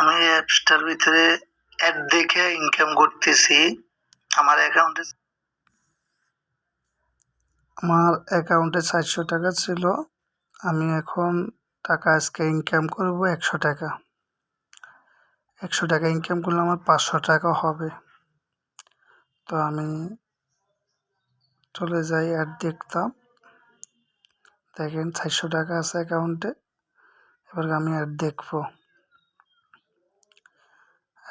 আমি অ্যাপসটার ভিতরে অ্যাড দেখে ইনকাম করতেছি, আমার অ্যাকাউন্টে আমার অ্যাকাউন্টে চারশো টাকা ছিল, আমি এখন টাকা আজকে ইনকাম করব একশো টাকা। একশো টাকা ইনকাম করলে আমার পাঁচশো টাকা হবে। তো আমি চলে যাই অ্যাড দেখতাম। দেখেন চারশো টাকা আছে অ্যাকাউন্টে এবার আমি অ্যাড দেখব।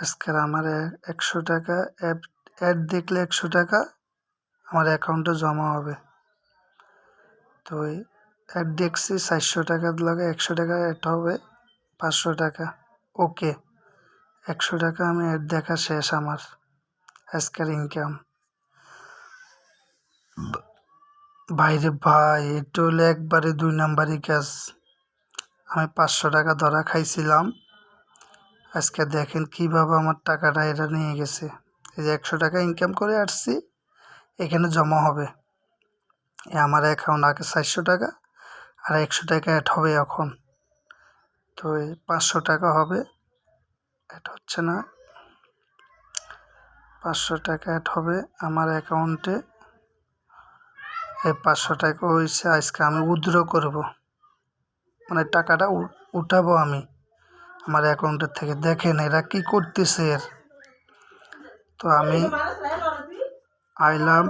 আজকের আমার একশো টাকা অ্যাপ অ্যাড দেখলে একশো টাকা, আমার অ্যাকাউন্টে জমা হবে। তো অ্যাড দেখছি, চারশো টাকার লাগে, একশো টাকা অ্যাড হবে, পাঁচশো টাকা। ওকে একশো টাকা আমি অ্যাড দেখা শেষ আমার, আজকের ইনকাম বাইরে ভাই, এটা হলো একবারে দুই নাম্বারই কাজ আমি পাঁচশো টাকা ধরা খাইছিলাম। আজকে দেখেন কীভাবে আমার টাকাটা এরা নিয়ে গেছে। এই যে একশো টাকা ইনকাম করে আসছি, এখানে জমা হবে। আমার অ্যাকাউন্ট আগে চারশো টাকা, আর একশো টাকা অ্যাড হবে এখন। তো এই পাঁচশো টাকা হবে অ্যাড হচ্ছে না। পাঁচশো টাকা অ্যাড হবে আমার অ্যাকাউন্টে এই পাঁচশো টাকা হয়েছে আজকে আমি উইথড্র করব। মানে টাকাটা উঠাবো আমি। আমার অ্যাকাউন্টের থেকে দেখেন এরা কি করতেছে তো আমি আইলাম,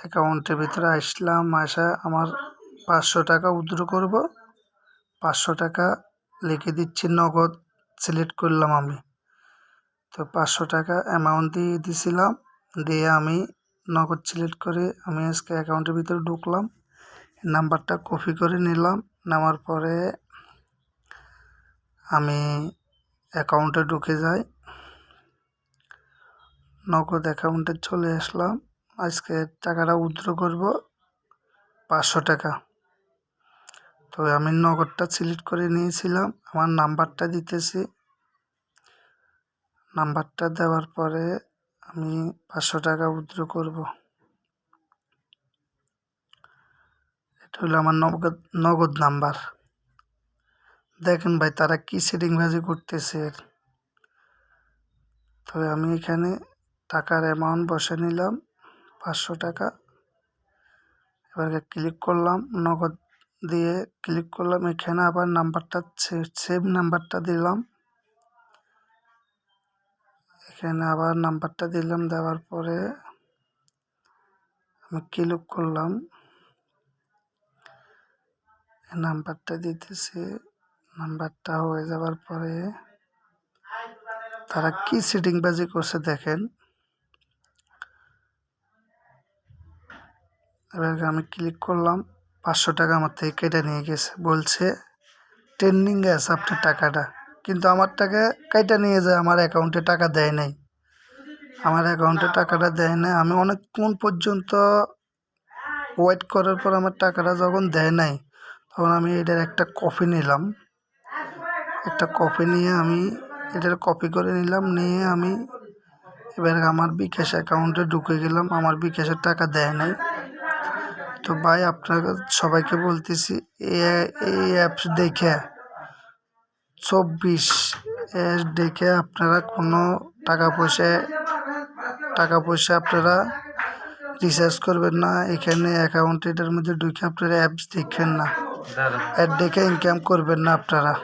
অ্যাকাউন্টের ভিতরে আসলাম, আসা আমার পাঁচশো টাকা উইথড্র করব। পাঁচশো টাকা লিখে দিচ্ছি, নগদ সিলেক্ট করলাম আমি। তো পাঁচশো টাকা অ্যামাউন্ট দিয়ে দিছিলাম, দিয়ে আমি নগদ সিলেক্ট করে আমি আজকে অ্যাকাউন্টের ভিতরে ঢুকলাম। নাম্বারটা কপি করে নিলাম, নেওয়ার পরে আমি অ্যাকাউন্টে ঢুকে যাই। নগদ অ্যাকাউন্টে চলে আসলাম। আজকে টাকাটা উইথড্র করব পাঁচশো টাকা। তো আমি নগদটা সিলেক্ট করে নিয়েছিলাম। আমার নাম্বারটা দিতেছি। নাম্বারটা দেওয়ার পরে আমি পাঁচশো টাকা উইথড্র করব। এটা হলো আমার নগদ নগদ নাম্বার। দেখেন ভাই তারা কি সেটিংবাজি করতেছে। এর। তো আমি এখানে টাকার অ্যামাউন্ট বসে নিলাম, পাঁচশো টাকা। এবার ক্লিক করলাম, নগদ দিয়ে ক্লিক করলাম, এখানে আবার নাম্বারটা সেভ নাম্বারটা দিলাম। এখানে আবার নাম্বারটা দিলাম, দেওয়ার পরে আমি ক্লিক করলাম। নাম্বারটা দিতেছি। নাম্বারটা হয়ে যাওয়ার পরে তারা কি সেটিং বাজি করছে দেখেন। এবার আমি ক্লিক করলাম, পাঁচশো টাকা আমার থেকে কেটে নিয়ে গেছে। বলছে ট্রেন্ডিংয়ে আছে আপনার টাকাটা। কিন্তু আমার টাকা কেটে নিয়ে যায়, আমার অ্যাকাউন্টে টাকা দেয় নাই। আমার অ্যাকাউন্টে টাকাটা দেয় নাই। আমি অনেকক্ষণ পর্যন্ত ওয়েট করার পর আমার টাকাটা যখন দেয় নাই, তখন আমি এটার একটা কপি নিলাম। একটা কপি নিয়ে আমি এটার কপি করে নিলাম নিয়ে আমি এবার আমার বিকাশ অ্যাকাউন্টে ঢুকে গেলাম। আমার বিকাশের টাকা দেয় নাই। তো ভাই আপনাকে সবাইকে বলতেছি এ- এই অ্যাপস দেখে চব্বিশ এস দেখে আপনারা কোনো টাকা পয়সা টাকা পয়সা আপনারা রিচার্জ করবেন না। এখানে অ্যাকাউন্ট এটার মধ্যে ঢুকে আপনারা অ্যাপস দেখবেন না। অ্যাড দেখে ইনকাম করবেন না আপনারা।